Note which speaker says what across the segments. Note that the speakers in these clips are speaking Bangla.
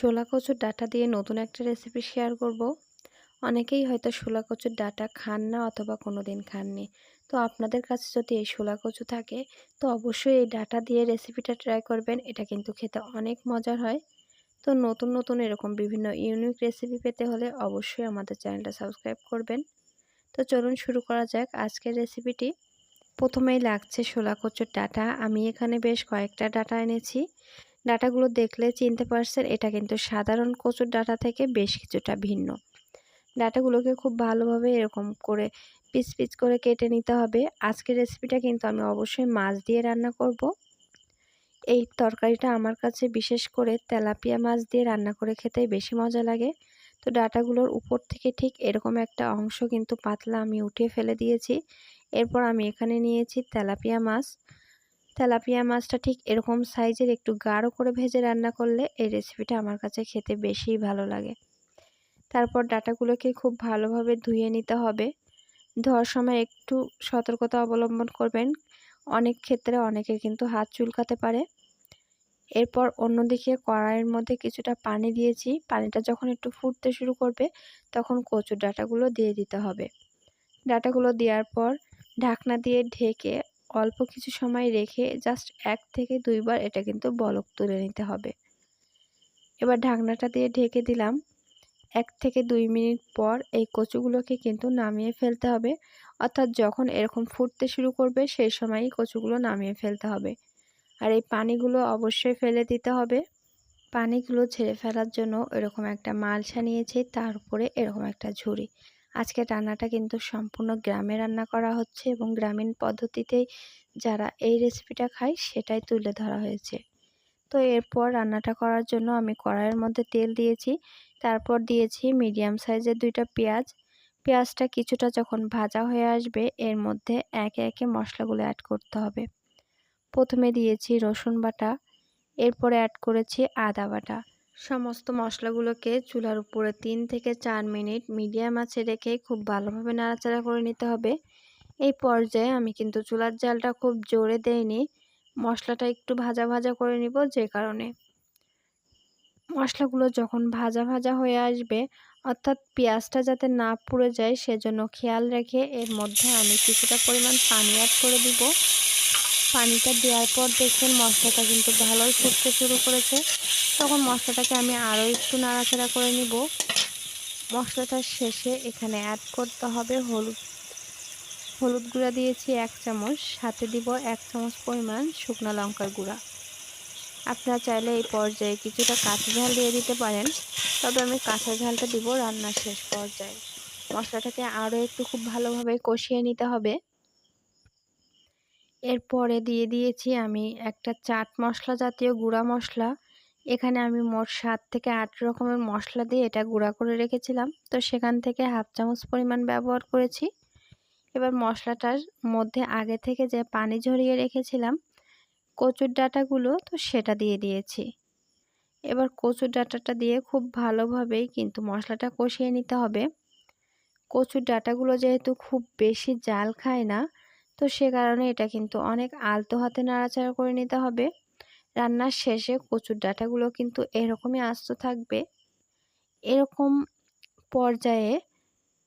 Speaker 1: শোলা কচুর ডাটা দিয়ে নতুন একটা রেসিপি শেয়ার করব। অনেকেই হয়তো শোলা কচুর ডাটা খান না অথবা কোনো দিন খাননি। তো আপনাদের কাছে যদি এই শোলা কচু থাকে, তো অবশ্যই এই ডাটা দিয়ে রেসিপিটা ট্রাই করবেন। এটা কিন্তু খেতে অনেক মজার হয়। তো নতুন নতুন এরকম বিভিন্ন ইউনিক রেসিপি পেতে হলে অবশ্যই আমাদের চ্যানেলটা সাবস্ক্রাইব করবেন। তো চলুন শুরু করা যাক আজকের রেসিপিটি প্রথমেই লাগছে শোলা কচুর ডাটা। আমি এখানে বেশ কয়েকটা ডাটা এনেছি। ডাটাগুলো দেখলে চিনতে পারছেন এটা কিন্তু সাধারণ কচুর ডাটা থেকে বেশ কিছুটা ভিন্ন। ডাটাগুলোকে খুব ভালোভাবে এরকম করে পিস পিস করে কেটে নিতে হবে। আজকের রেসিপিটা কিন্তু আমি অবশ্যই মাছ দিয়ে রান্না করব। এই তরকারিটা আমার কাছে বিশেষ করে তেলাপিয়া মাছ দিয়ে রান্না করে খেতেই বেশি মজা লাগে। তো ডাটাগুলোর উপর থেকে ঠিক এরকম একটা অংশ কিন্তু পাতলা আমি উঠিয়ে ফেলে দিয়েছি। এরপর আমি এখানে নিয়েছি তেলাপিয়া মাছ। তেলাপিয়া মাছটা ঠিক এরকম সাইজের একটু গাঢ় করে ভেজে রান্না করলে এই রেসিপিটা আমার কাছে খেতে বেশিই ভালো লাগে। তারপর ডাটাগুলোকে খুব ভালোভাবে ধুয়ে নিতে হবে। ধোয়ার সময় একটু সতর্কতা অবলম্বন করবেন। অনেক ক্ষেত্রে অনেকের কিন্তু হাত চুলকাতে পারে। এরপর অন্যদিকে কড়াইয়ের মধ্যে কিছুটা পানি দিয়েছি। পানিটা যখন একটু ফুটতে শুরু করবে, তখন কচুর ডাটাগুলো দিয়ে দিতে হবে। ডাটাগুলো দেওয়ার পর ঢাকনা দিয়ে ঢেকে অল্প কিছু সময় রেখে জাস্ট এক থেকে দুইবার এটা কিন্তু বলক তুলে নিতে হবে। এবার ঢাকনাটা দিয়ে ঢেকে দিলাম। এক থেকে দুই মিনিট পর এই কচুগুলোকে কিন্তু নামিয়ে ফেলতে হবে। অর্থাৎ যখন এরকম ফুটতে শুরু করবে, সেই সময়ই কচুগুলো নামিয়ে ফেলতে হবে। আর এই পানিগুলো অবশ্যই ফেলে দিতে হবে। পানিগুলো ছেড়ে ফেলার জন্য এরকম একটা মালসা নিয়েছি, তার উপরে এরকম একটা ঝুড়ি। আজকে রান্নাটা কিন্তু সম্পূর্ণ গ্রামে রান্না করা হচ্ছে এবং গ্রামীণ পদ্ধতিতেই যারা এই রেসিপিটা খায় সেটাই তুলে ধরা হয়েছে। তো এরপর রান্নাটা করার জন্য আমি কড়াইয়ের মধ্যে তেল দিয়েছি। তারপর দিয়েছি মিডিয়াম সাইজের দুইটা পেঁয়াজ। পেঁয়াজটা কিছুটা যখন ভাজা হয়ে আসবে, এর মধ্যে একে একে মশলাগুলো অ্যাড করতে হবে। প্রথমে দিয়েছি রসুন বাটা, এরপরে অ্যাড করেছি আদা বাটা। সমস্ত মশলাগুলোকে চুলার উপরে তিন থেকে চার মিনিট মিডিয়াম আছে রেখে খুব ভালোভাবে নাড়াচাড়া করে নিতে হবে। এই পর্যায়ে আমি কিন্তু চুলার জালটা খুব জোরে দেইনি। মশলাটা একটু ভাজা ভাজা করে নিব যে কারণে। মশলাগুলো যখন ভাজা ভাজা হয়ে আসবে, অর্থাৎ পেঁয়াজটা যাতে না পুড়ে যায়, সেজন্য খেয়াল রেখে এর মধ্যে আমি কিছুটা পরিমাণ পানি অ্যাড করে দিব। পানিটা দেওয়ার পর দেখছেন মশলাটা কিন্তু ভালোই ফুটতে শুরু করেছে। তখন মশলাটাকে আমি আরও একটু নাড়াচাড়া করে নিব। মশলাটার শেষে এখানে অ্যাড করতে হবে হলুদ। হলুদ গুঁড়া দিয়েছি এক চামচ, সাথে দিব এক চামচ পরিমাণ শুকনো লঙ্কার গুঁড়া। আপনারা চাইলে এই পর্যায়ে কিছুটা কাঁচা ঝাল দিয়ে দিতে পারেন, তবে আমি কাঁচা ঝালটা দিব রান্নার শেষ পর্যায়ে। মশলাটাকে আরও একটু খুব ভালোভাবে কষিয়ে নিতে হবে। এরপরে দিয়ে দিয়েছি আমি একটা চাট মশলা জাতীয় গুঁড়া মশলা। এখানে আমি মোট সাত থেকে আট রকমের মশলা দিয়ে এটা গুঁড়া করে রেখেছিলাম। তো সেখান থেকে হাফ চামচ পরিমাণ ব্যবহার করেছি। এবার মশলাটার মধ্যে আগে থেকে যে পানি ঝরিয়ে রেখেছিলাম, কচুর ডাটাগুলো, তো সেটা দিয়ে দিয়েছি। এবার কচুর ডাটাটা দিয়ে খুব ভালোভাবেই কিন্তু মশলাটা কষিয়ে নিতে হবে। কচুর ডাটাগুলো যেহেতু খুব বেশি জাল খায় না তো সে কারণে এটা কিন্তু অনেক আলতো হাতে নাড়াচাড়া করে নিতে হবে। রান্নার শেষে কচুর ডাটাগুলো কিন্তু এরকমই আস্ত থাকবে। এরকম পর্যায়ে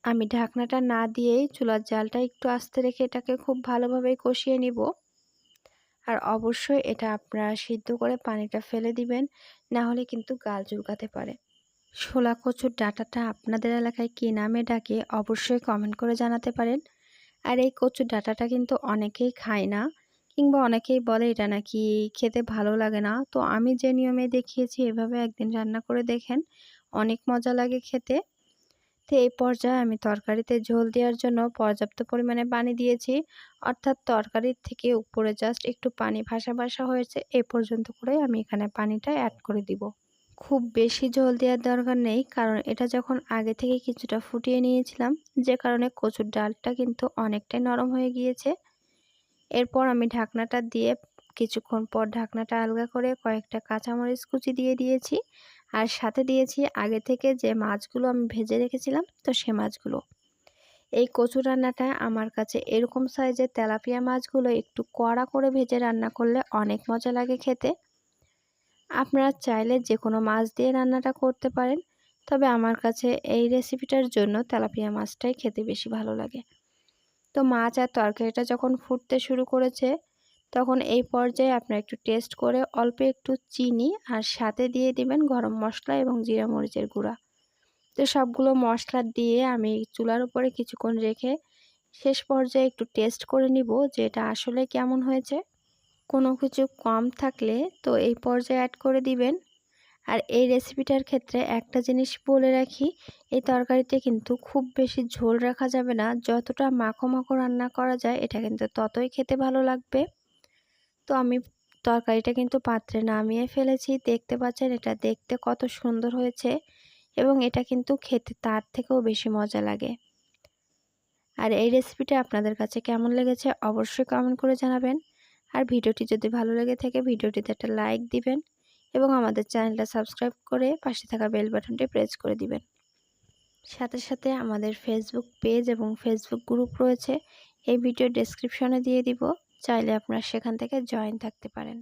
Speaker 1: আমি ঢাকনাটা না দিয়েই চুলার জালটা একটু আস্তে রেখে এটাকে খুব ভালোভাবে কষিয়ে নিব। আর অবশ্যই এটা আপনারা সিদ্ধ করে পানিটা ফেলে দিবেন, না হলে কিন্তু গাল চুলকাতে পারে। শোলা কচুর ডাটাটা আপনাদের এলাকায় কী নামে ডাকে অবশ্যই কমেন্ট করে জানাতে পারেন। আর এই কচুর ডাটাটা কিন্তু অনেকেই খায় না কিংবা অনেকেই বলে এটা নাকি খেতে ভালো লাগে না। তো আমি যে নিয়মে দেখিয়েছি এভাবে একদিন রান্না করে দেখেন, অনেক মজা লাগে খেতে। তো এই পর্যায়ে আমি তরকারিতে ঝোল দেওয়ার জন্য পর্যাপ্ত পরিমাণে পানি দিয়েছি। অর্থাৎ তরকারির থেকে উপরে জাস্ট একটু পানি ভাসা ভাসা হয়েছে, এ পর্যন্ত করে আমি এখানে পানিটা অ্যাড করে দিব। খুব বেশি জল দেওয়ার দরকার নেই, কারণ এটা যখন আগে থেকে কিছুটা ফুটিয়ে নিয়েছিলাম, যে কারণে কচুর ডালটা কিন্তু অনেকটাই নরম হয়ে গিয়েছে। এরপর আমি ঢাকনাটা দিয়ে কিছুক্ষণ পর ঢাকনাটা আলগা করে কয়েকটা কাঁচামরিচ কুচি দিয়ে দিয়েছি, আর সাথে দিয়েছি আগে থেকে যে মাছগুলো আমি ভেজে রেখেছিলাম, তো সে মাছগুলো। এই কচু রান্নাটা আমার কাছে এরকম সাইজের তেলাপিয়া মাছগুলো একটু কড়া করে ভেজে রান্না করলে অনেক মজা লাগে খেতে। আপনারা চাইলে যে কোনো মাছ দিয়ে রান্নাটা করতে পারেন। তবে আমার কাছে এই রেসিপিটার জন্য তেলাপিয়া মাছটাই খেতে বেশি ভালো লাগে। তো মাছ আর তরকারিটা যখন ফুটতে শুরু করেছে, তখন এই পর্যায়ে আপনারা একটু টেস্ট করে অল্প একটু চিনি আর সাথে দিয়ে দিবেন গরম মশলা এবং জিরা মরিচের গুঁড়া। তো সবগুলো মশলা দিয়ে আমি চুলার উপরে কিছুক্ষণ রেখে শেষ পর্যায়ে একটু টেস্ট করে নিব যে এটা আসলে কেমন হয়েছে। কোনো কিছু কম থাকলে তো এই পর্যায়ে অ্যাড করে দিবেন। আর এই রেসিপিটার ক্ষেত্রে একটা জিনিস বলে রাখি, এই তরকারিতে কিন্তু খুব বেশি ঝোল রাখা যাবে না। যতটা মাখো মাখো রান্না করা যায়, এটা কিন্তু ততই খেতে ভালো লাগবে। তো আমি তরকারিটা কিন্তু পাত্রে নামিয়ে ফেলেছি। দেখতে পাচ্ছেন, এটা দেখতে কত সুন্দর হয়েছে এবং এটা কিন্তু খেতে তার থেকেও বেশি মজা লাগে। আর এই রেসিপিটা আপনাদের কাছে কেমন লেগেছে, অবশ্যই কমেন্ট করে জানাবেন। আর ভিডিওটি যদি ভালো লেগে থাকে, ভিডিওটিতে একটা লাইক দিবেন এবং আমাদের চ্যানেলটা সাবস্ক্রাইব করে পাশে থাকা বেল বাটনটি প্রেস করে দিবেন। সাথে সাথে আমাদের ফেসবুক পেজ এবং ফেসবুক গ্রুপ রয়েছে, এই ভিডিও ডেসক্রিপশনে দিয়ে দিব, চাইলে আপনারা সেখান থেকে জয়েন থাকতে পারেন।